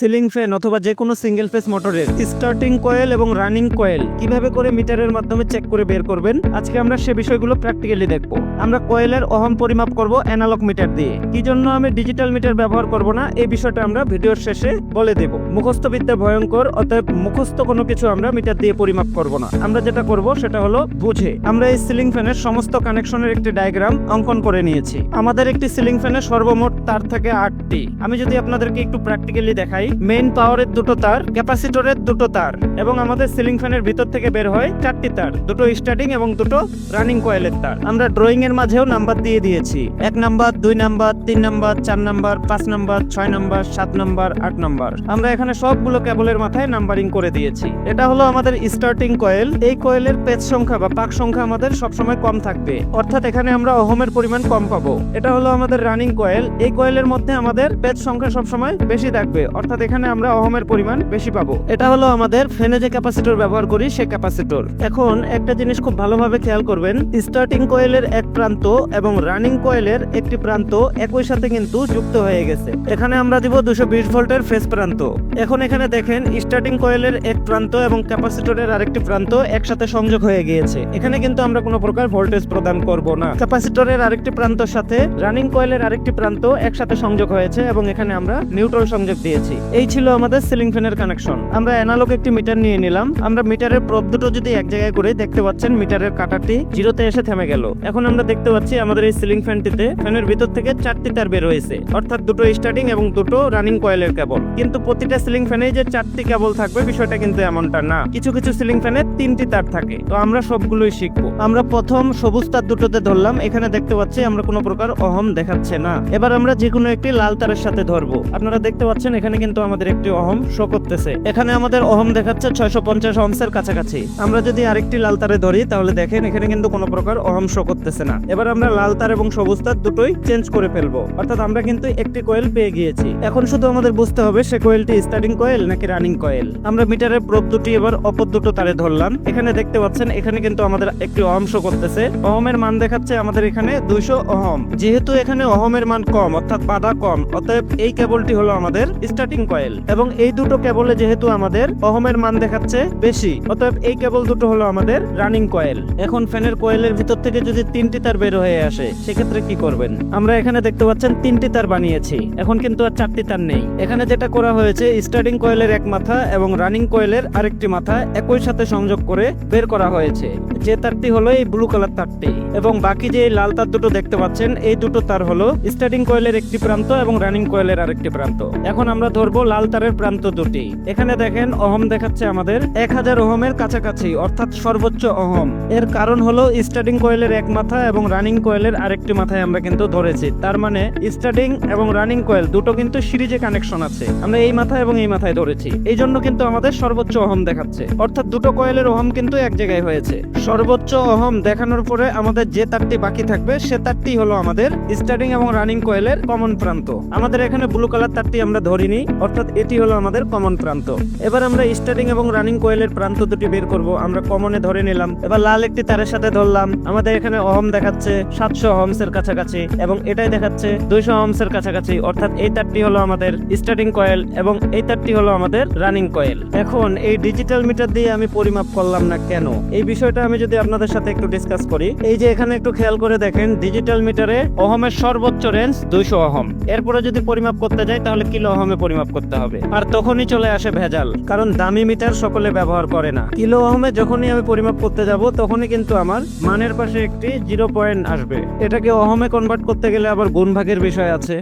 Ceiling fan অথবা যে কোনো সিঙ্গেল ফেস মোটরের স্টার্টিং কয়েল এবং রানিং কয়েল কীভাবে করে মিটারের মাধ্যমে চেক করে বের করবেন? আজকে আমরা সে বিষয়গুলো প্র্যাকটিক্যালি দেখব। আমরা কয়েলের অহম পরিমাপ করব অ্যানালগ মিটার দিয়ে। কি জন্য আমি ডিজিটাল মিটার ব্যবহার করব না? এই বিষয়টা আমরা ভিডিওর শেষে বলে দেব। মুখস্থ বিদ্যা ভয়ঙ্কর, অতএব মুখস্থ কোনো কিছু আমরা মিটার দিয়ে পরিমাপ করব না। আমরা যেটা করব সেটা হলো বুঝে। আমরা এই সিলিং ফ্যানের সমস্ত কানেকশনের একটি ডায়াগ্রাম অঙ্কন করে নিয়েছি। আমাদের একটি সিলিং ফ্যানের সর্বমোট তার থাকে আটটি। আমি যদি আপনাদেরকে একটু প্র্যাকটিক্যালি দেখাই মেইন পাওয়ারের দুটো তার ক্যাপাসিটরের দুটো তার, এবং আমাদের সিলিং ফ্যানের ভিতর থেকে বের হয় চারটি তার, দুটো স্টার্টিং এবং দুটো রানিং কয়েলের তার। আমরা ড্রয়িং এর মাঝেও নাম্বার দিয়ে দিয়েছি। এক নাম্বার দুই নাম্বার তিন নাম্বার চার নাম্বার পাঁচ নাম্বার ছয় নাম্বার সাত নাম্বার আট নাম্বার আমরা এখানে সবগুলো কেবলের মাথায় নাম্বারিং করে দিয়েছি। এটা হলো আমাদের স্টার্টিং কয়েল এই কয়েলের পেজ সংখ্যা বা পাক সংখ্যা আমাদের সবসময় কম থাকবে। অর্থাৎ এখানে আমরা অহমের পরিমাণ কম পাবো। এটা হলো আমাদের রানিং কয়েল এই কয়েলের মধ্যে আমাদের পেজ সংখ্যা সবসময় বেশি থাকবে। অর্থাৎ এখানে আমরা অহমের পরিমাণ বেশি পাবো। এটা হলো আমাদের ফেনে যে ক্যাপাসিটর ব্যবহার করি, সে ক্যাপাসিটর। এখন একটা জিনিস খুব ভালোভাবে খেয়াল করবেন স্টার্টিং কয়েলের এক প্রান্ত এবং রানিং কয়েলের একটি প্রান্ত একই সাথে কিন্তু যুক্ত হয়ে গেছে। এখানে আমরা দিব দুশো বিশ ভোল্টের ফেস প্রান্ত। এখন এখানে দেখেন স্টার্টিং কয়েলের এক প্রান্ত এবং ক্যাপাসিটরের আরেকটি প্রান্ত একসাথে সংযোগ হয়ে গিয়েছে। এখানে কিন্তু আমরা কোনো প্রকার ভোল্টেজ প্রদান করব না। ক্যাপাসিটরের আরেকটি প্রান্তর সাথে রানিং কয়েলের আরেকটি প্রান্ত একসাথে সংযোগ হয়েছে এবং এখানে আমরা নিউট্রাল সংযোগ দিয়েছি। এই ছিল আমাদের সিলিং ফ্যানের কানেকশন আমরা অ্যানালগ একটি মিটার নিয়ে নিলাম। আমরা মিটারের প্রব দুটো যদি এক জায়গায় করে দেখতে পাচ্ছেন মিটারের কাটারটি জিরোতে এসে থেমে গেল। এখন আমরা দেখতে পাচ্ছি আমাদের এই সিলিং ফ্যানটিতে ফ্যানের ভিতর থেকে চারটি তার বের হয়েছে। অর্থাৎ দুটো স্টার্টিং এবং দুটো রানিং কয়েলের কেবল কিন্তু প্রতিটা সিলিং ফ্যানে যে চারটি কেবল থাকবে, বিষয়টা কিন্তু এমনটা না। কিছু কিছু সিলিং ফ্যানে তিনটি তার থাকে। তো আমরা সবগুলোই শিখব। আমরা প্রথম সবুজ তার দুটোতে ধরলাম। এখানে দেখতে পাচ্ছি আমরা কোনো প্রকার অহম দেখাচ্ছে না। এবার আমরা যে কোনো একটি লাল তারের সাথে ধরবো। আপনারা দেখতে পাচ্ছেন এখানে কিন্তু আমাদের একটি অহম শো করতেছে। এখানে আমাদের অহম দেখাচ্ছে ছয়শো পঞ্চাশ অহমসের কাছাকাছি। আমরা যদি আরেকটি লাল তারে ধরি, তাহলে দেখেন এখানে কিন্তু কোনো প্রকার অহম শো করতেছে না। এবার আমরা লাল তার এবং সবুজ তার দুটোই চেঞ্জ করে ফেলব। অর্থাৎ আমরা কিন্তু একটি কোয়েল পেয়ে গিয়েছি। এখন শুধু আমাদের বুঝতে হবে সে কোয়েলটি স্টার্টিং কোয়েল নাকি রানিং কোয়েল আমরা মিটারের প্রোব দুটি, এবার অপর দুটো তারে ধরলাম। এখানে দেখতে পাচ্ছেন, এখানে কিন্তু আমাদের একটি অহম শো করতেছে। অহমের মান দেখাচ্ছে আমাদের এখানে দুইশো অহম। যেহেতু এখানে অহমের মান কম, অর্থাৎ বাধা কম, অতএব এই কেবলটি হলো আমাদের স্টার্টিং কয়েল এবং এই দুটো কেবলে যেহেতু আমাদের অহমের মান দেখাচ্ছে বেশি, অতএব এই কেবল দুটো হলো আমাদের রানিং কয়েল এখন ফ্যানের কয়েলের ভিতর থেকে যদি তিনটি তার বের হয়ে আসে, সেক্ষেত্রে কি করবেন? আমরা এখানে দেখতে পাচ্ছেন তিনটি তার বানিয়েছি। এখন কিন্তু আর চারটি তার নেই। এখানে যেটা করা হয়েছে স্টার্টিং কয়েলের এক মাথা এবং রানিং কয়েলের আরেকটি মাথা একই সাথে সংযোগ করে বের করা হয়েছে। যে তারটি হলো এই ব্লু কালার তারটি। এবং বাকি যে লাল তার দুটো দেখতে পাচ্ছেন, এই দুটো তার হলো স্টার্টিং কয়েলের একটি প্রান্ত এবং রানিং কয়েলের আরেকটি প্রান্ত। এখন আমরা ধরবো লাল তারের প্রান্ত দুটি। এখানে দেখেন অহম দেখাচ্ছে আমাদের এক হাজার ওহমের কাছাকাছি, অর্থাৎ সর্বোচ্চ অহম। এর কারণ হলো স্টার্টিং কয়েলের এক মাথা এবং রানিং কয়েলের আরেকটি মাথায় আমরা কিন্তু ধরেছি। তার মানে স্টার্টিং এবং রানিং কয়েল দুটো কিন্তু সিরিজে কানেকশন আছে। আমরা এই মাথায় এবং এই মাথায় ধরেছি। এই জন্য কিন্তু আমাদের সর্বোচ্চ অহম দেখাচ্ছে। অর্থাৎ দুটো কয়েলের অহম কিন্তু এক জায়গায় হয়েছে। সর্বোচ্চ অহম দেখানোর পরে আমাদের যে তারটি বাকি থাকবে, সে তারটি হলো আমাদের স্টার্টিং এবং রানিং কয়েলের কমন প্রান্ত। আমাদের এখানে ব্লু কালার তারটি আমরা ধরিনি। অর্থাৎ এটি হলো আমাদের কমন প্রান্ত। এবার আমরা স্টার্টিং এবং রানিং কয়েলের প্রান্ত দুটি বের করব। আমরা কমনে ধরে নিলাম। এবার লাল একটি তারের সাথে ধরলাম। আমাদের এখানে অহম দেখাচ্ছে সাতশো অহমস এর কাছাকাছি এবং এটাই দেখাচ্ছে দুইশো অহমস এর কাছাকাছি। অর্থাৎ এই তারটি হলো আমাদের স্টার্টিং কয়েল এবং এই তারটি হলো আমাদের রানিং কয়েল। এখন এই ডিজিটাল মিটার দিয়ে আমি পরিমাপ করলাম না কেন? এই বিষয়টা আমি যদি আপনাদের সাথে একটু ডিসকাস করি। এই যে এখানে একটু খেয়াল করে দেখেন ডিজিটাল মিটারে অহমের সর্বোচ্চ রেঞ্জ দুইশো অহম। এরপরে যদি পরিমাপ করতে যাই, তাহলে কিলো অহমে পরিমাপ করতে হবে। আর তখনই চলে আসে ভেজাল, কারণ দামি মিটার সকলে ব্যবহার করে না। কিলো ওহমে যখনই আমি পরিমাপ করতে যাব, তখনই কিন্তু আমার মানের পাশে একটি জিরো পয়েন্ট আসবে। এটাকে ওহমে কনভার্ট করতে গেলে আবার গুণ ভাগের বিষয় আছে।